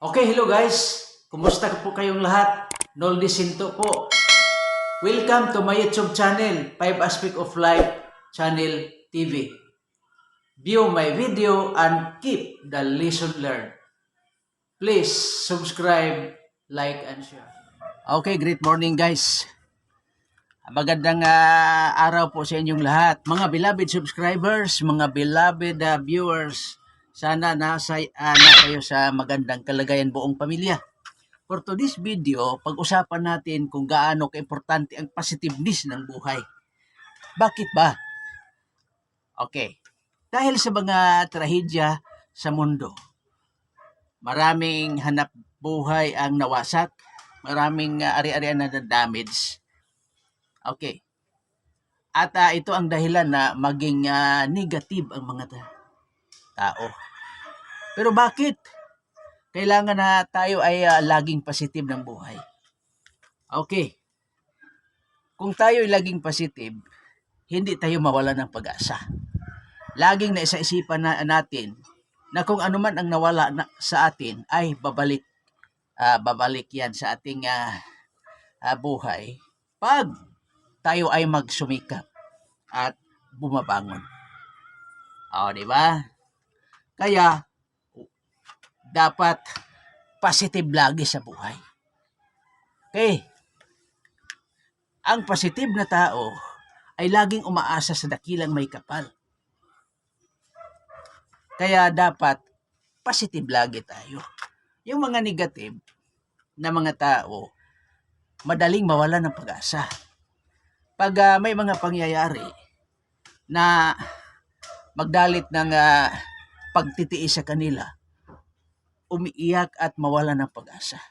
Okay, hello guys. Kumusta po kayong lahat? Noldi Sinto po. Welcome to my YouTube channel, 5 Aspect of Life Channel TV. View my video and keep the lesson learned. Please subscribe, like, and share. Okay, great morning guys. Magandang ah, araw po sa inyong lahat. Mga beloved subscribers, mga beloved ah, viewers, sana nasa ah, na kayo sa magandang kalagayan buong pamilya. For today's video, pag-usapan natin kung gaano kaimportante ang positiveness ng buhay. Bakit ba? Okay. Dahil sa mga trahedya sa mundo, maraming hanap buhay ang nawasak, maraming ah, ari-arian na damage. Okay. At ah, ito ang dahilan na maging ah, negative ang mga ta- tao. Pero bakit? Kailangan na tayo ay ah, laging positive ng buhay. Okay. Kung tayo ay laging positive, hindi tayo mawala ng pag-asa. Laging naisa-isipan na natin na kung ano man ang nawala na, sa atin ay babalik ah, babalik yan sa ating ah, ah, buhay pag tayo ay magsumikap at bumabangon. O, di ba? Kaya, dapat positive lagi sa buhay. Okay. Ang positive na tao ay laging umaasa sa dakilang may kapal. Kaya dapat positive lagi tayo. Yung mga negative na mga tao, madaling mawala ng pag-asa. Pag ah, may mga pangyayari na magdalit ng ah, pagtitiis sa kanila, umiiyak at mawala ng pag-asa.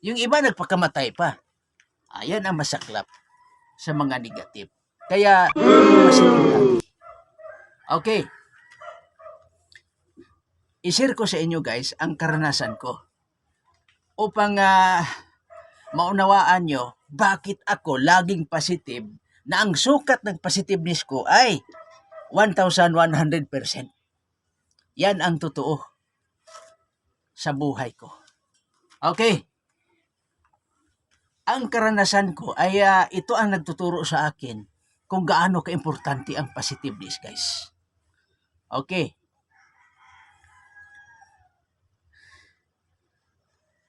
Yung iba nagpakamatay pa. Ayan ang masaklap sa mga negative. Kaya, positive. Okay. I-share ko sa inyo guys ang karanasan ko. Upang ah, maunawaan nyo bakit ako laging positive na ang sukat ng positiveness ko ay 1,100%. Yan ang totoo sa buhay ko. Okay. Ang karanasan ko ay ah, ito ang nagtuturo sa akin kung gaano kaimportante ang positiveness, guys. Okay.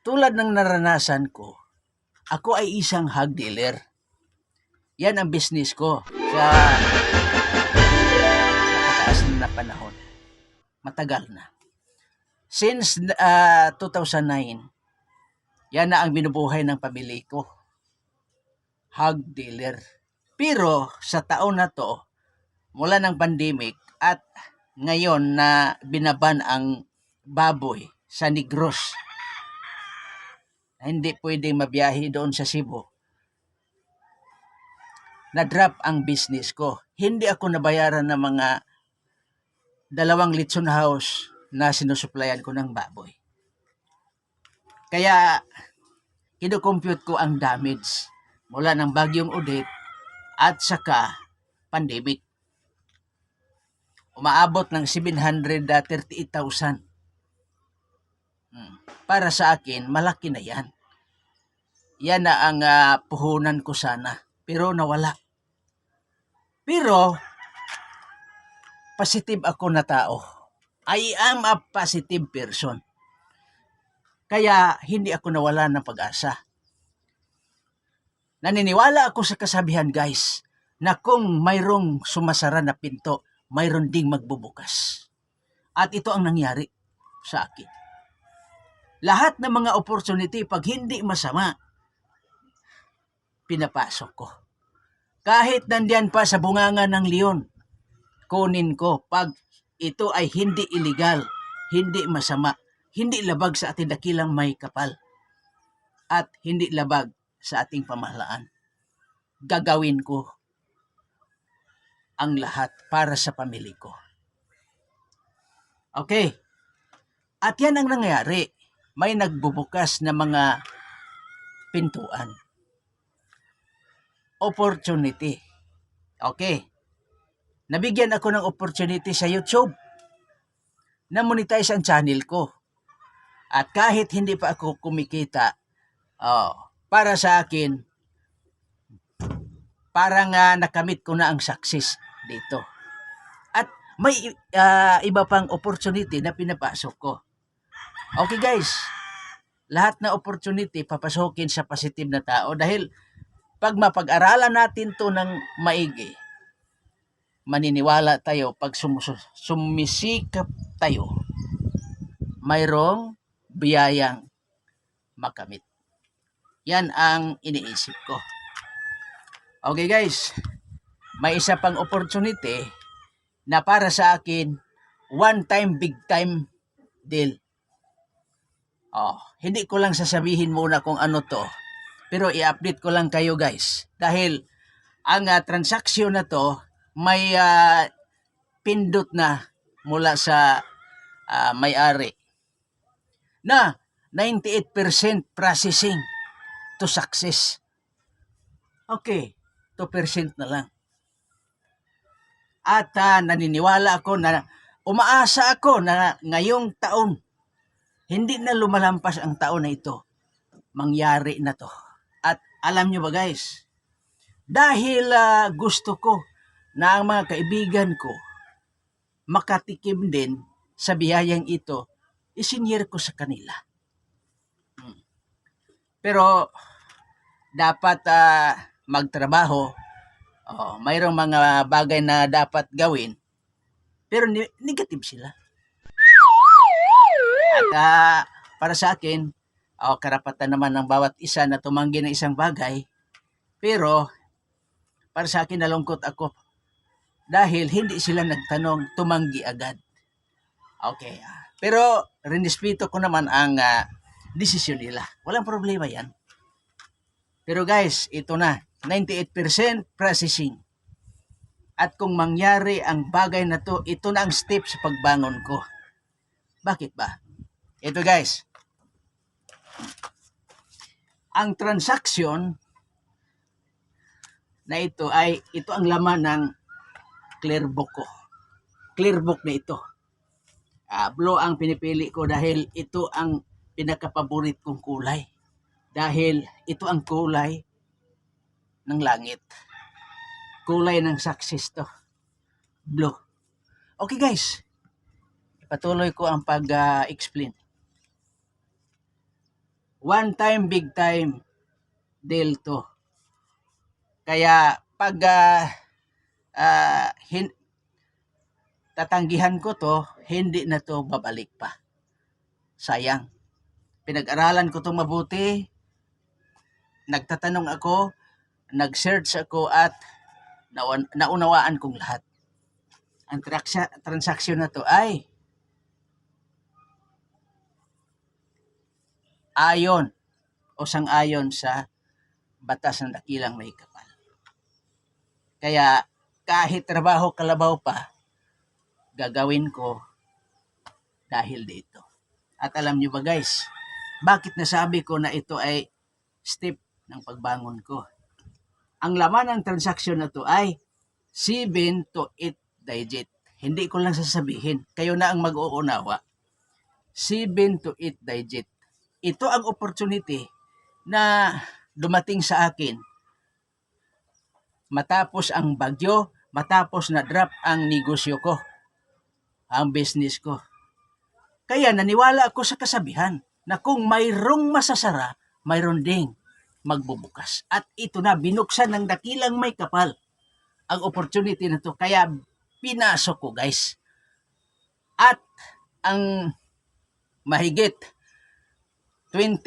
Tulad ng naranasan ko, ako ay isang hog dealer. Yan ang business ko sa nakataas na panahon. Matagal na. Since ah, 2009, yan na ang binubuhay ng pamilya ko. Hog dealer. Pero sa taon na to, mula ng pandemic at ngayon na binaban ang baboy sa Negros, hindi pwedeng mabiyahe doon sa Cebu, na-drop ang business ko. Hindi ako nabayaran ng mga dalawang litson house na sinusuplayan ko ng baboy. Kaya, kinukompute ko ang damage mula ng bagyong udit at saka pandemic. Umaabot ng 738,000. Hmm. Para sa akin, malaki na yan. Yan na ang ah, puhunan ko sana. Pero nawala. Pero, positive ako na tao. I am a positive person. Kaya hindi ako nawala ng pag-asa. Naniniwala ako sa kasabihan guys na kung mayroong sumasara na pinto, mayroon ding magbubukas. At ito ang nangyari sa akin. Lahat ng mga opportunity pag hindi masama, pinapasok ko. Kahit nandiyan pa sa bunganga ng leon, kunin ko pag ito ay hindi illegal, hindi masama, hindi labag sa ating dakilang may kapal, at hindi labag sa ating pamahalaan. Gagawin ko ang lahat para sa pamilya ko. Okay. At yan ang nangyari. May nagbubukas na mga pintuan. Opportunity. Okay. Nabigyan ako ng opportunity sa YouTube na monetize ang channel ko. At kahit hindi pa ako kumikita, oh, para sa akin, parang ah, nakamit ko na ang success dito. At may ah, iba pang opportunity na pinapasok ko. Okay guys, lahat na opportunity papasokin sa positive na tao dahil pag mapag-aralan natin to ng maigi, maniniwala tayo pag sumus- sumisikap tayo, mayroong biyayang makamit. Yan ang iniisip ko. Okay guys, may isa pang opportunity na para sa akin, one time, big time deal. Oh, hindi ko lang sasabihin muna kung ano to, pero i-update ko lang kayo guys. Dahil ang ah, transaksyon na to, may ah, pindot na mula sa ah, may-ari na 98% processing to success. Okay, 2% na lang. At ah, naniniwala ako na umaasa ako na ngayong taon, hindi na lumalampas ang taon na ito. Mangyari na to. At alam nyo ba guys, dahil ah, gusto ko na ang mga kaibigan ko makatikim din sa biyayang ito, isinyer ko sa kanila. Hmm. Pero dapat ah, magtrabaho, oh, mayroong mga bagay na dapat gawin, pero ni- negative sila. At ah, para sa akin, oh, karapatan naman ng bawat isa na tumanggi ng isang bagay, pero para sa akin nalungkot ako dahil hindi sila nagtanong, tumanggi agad. Okay. ah. Pero rinespeto ko naman ang ah, desisyon nila. Walang problema yan. Pero guys, ito na. 98% processing. At kung mangyari ang bagay na to, ito na ang step sa pagbangon ko. Bakit ba? Ito guys. Ang transaction na ito ay ito ang laman ng clearbook ko. Clearbook na ito. Ah, blue ang pinipili ko dahil ito ang pinakapaborit kong kulay. Dahil ito ang kulay ng langit. Kulay ng success to. Blue. Okay guys. Patuloy ko ang pag-explain. One time, big time deal to. Kaya pag ah, ah, hin- tatanggihan ko to, hindi na to babalik pa. Sayang. Pinag-aralan ko to mabuti. Nagtatanong ako, nag-search ako at naun- naunawaan kong lahat. Ang traksya- transaksyon na to ay ayon o sang-ayon sa batas ng dakilang may kapal. Kaya kahit trabaho kalabaw pa, gagawin ko dahil dito. At alam nyo ba guys, bakit nasabi ko na ito ay step ng pagbangon ko? Ang laman ng transaksyon na to ay 7 to 8 digit. Hindi ko lang sasabihin. Kayo na ang mag-uunawa. 7 to 8 digit. Ito ang opportunity na dumating sa akin matapos ang bagyo, matapos na drop ang negosyo ko, ang business ko. Kaya naniwala ako sa kasabihan na kung mayroong masasara, mayroon ding magbubukas. At ito na, binuksan ng dakilang may kapal ang opportunity na to. Kaya pinasok ko guys. At ang mahigit 20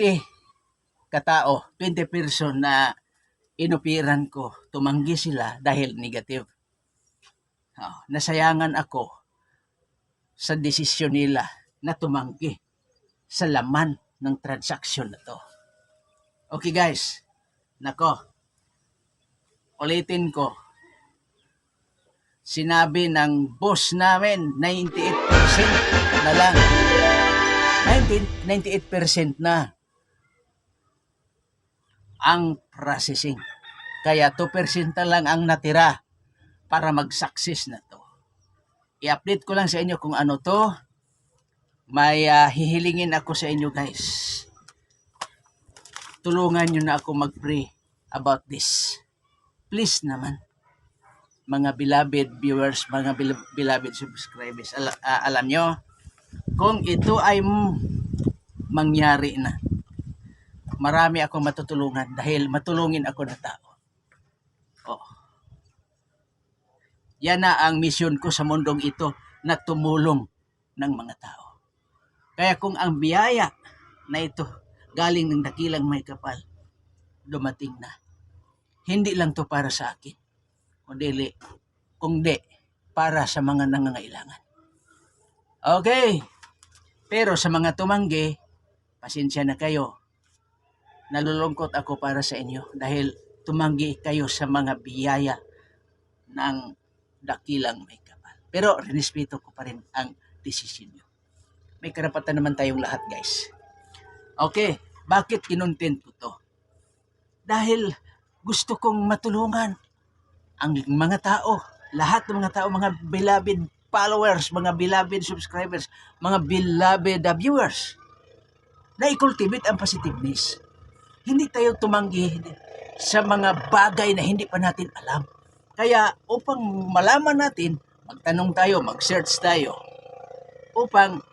katao, 20 person na inupiran ko, tumanggi sila dahil negative. Oh, nasayangan ako sa desisyon nila na tumanggi sa laman ng transaksyon na to. Okay guys, nako, ulitin ko, sinabi ng boss namin, 98% na lang. 19, 98% na ang processing. Kaya 2% na lang ang natira para mag-success na to. I-update ko lang sa inyo kung ano to. may ah, hihilingin ako sa inyo guys. Tulungan nyo na ako mag-pray about this. Please naman. Mga beloved viewers, mga beloved subscribers, ala- ah, alam nyo, kung ito ay mangyari na, marami akong matutulungan dahil matulungin ako na tao. Oh. Yan na ang misyon ko sa mundong ito na tumulong ng mga tao. Kaya kung ang biyaya na ito galing ng dakilang may kapal, dumating na. Hindi lang to para sa akin, kundi, kundi para sa mga nangangailangan. Okay. Pero sa mga tumanggi, pasensya na kayo. Nalulungkot ako para sa inyo dahil tumanggi kayo sa mga biyaya ng dakilang may kapal. Pero respeto ko pa rin ang desisyon nyo. May karapatan naman tayong lahat, guys. Okay, bakit kinontent ko to? Dahil gusto kong matulungan ang mga tao, lahat ng mga tao, mga beloved followers, mga beloved subscribers, mga beloved viewers, na i-cultivate ang positiveness. Hindi tayo tumanggi sa mga bagay na hindi pa natin alam. Kaya upang malaman natin, magtanong tayo, mag-search tayo, upang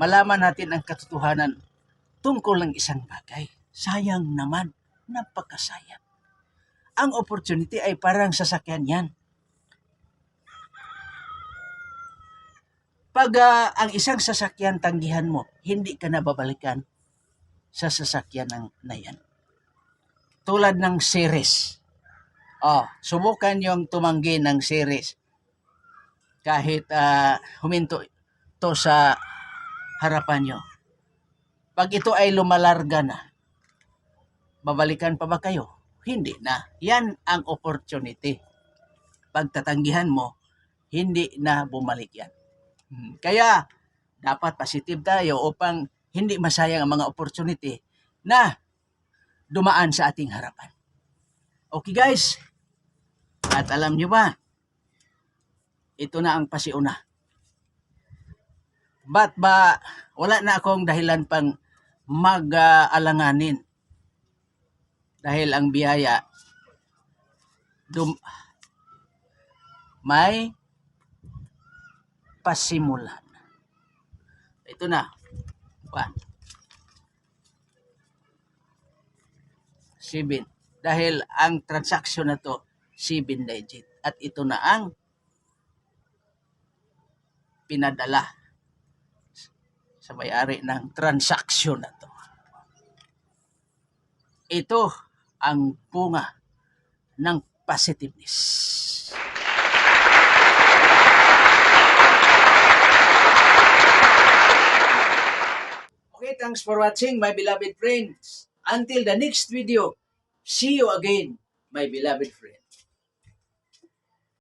malaman natin ang katotohanan tungkol ng isang bagay. Sayang naman, napakasayang. Ang opportunity ay parang sasakyan yan. Pag ah, ang isang sasakyan tanggihan mo, hindi ka nababalikan sa sasakyan ng, na yan. Tulad ng series. Oh, subukan yung tumanggi ng series. Kahit ah, huminto to sa harapan nyo. Pag ito ay lumalarga na, babalikan pa ba kayo? Hindi na. Yan ang opportunity. Pag tatanggihan mo, hindi na bumalik yan. Hmm, Kaya, dapat positive tayo upang hindi masayang ang mga opportunity na dumaan sa ating harapan. Okay guys? At alam nyo ba, ito na ang pasiuna. Ba't ba wala na akong dahilan pang mag-alanganin? Dahil ang biyaya dum may pasimulan. Ito na. One. Seven. Dahil ang transaction na to, seven digit. At ito na ang pinadala sa may-ari ng transaction na to. Ito ang bunga ng positiveness. Okay, thanks for watching my beloved friends. Until the next video, see you again, my beloved friends.